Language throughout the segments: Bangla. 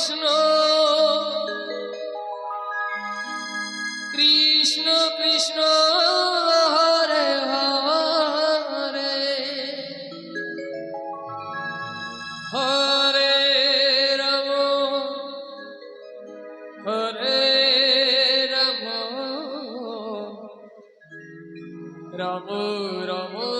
কৃষ্ণ। কৃষ্ণ কৃষ্ণ হরে হরে। হরে রম হরে রম। রম রম।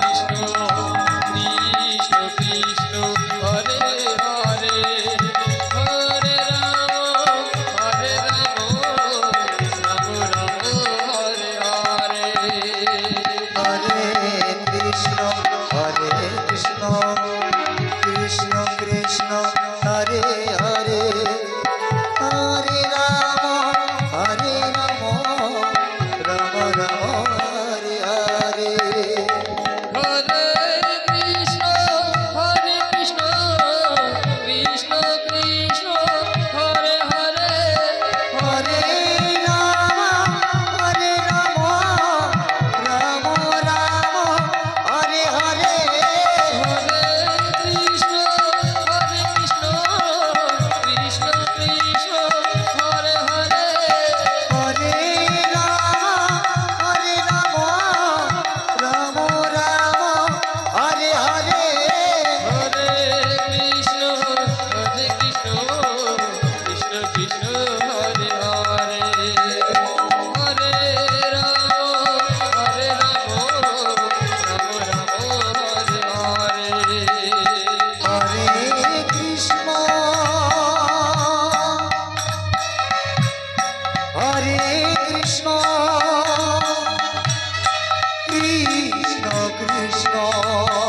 Krishna কৃষ্ণ কৃষ্ণ।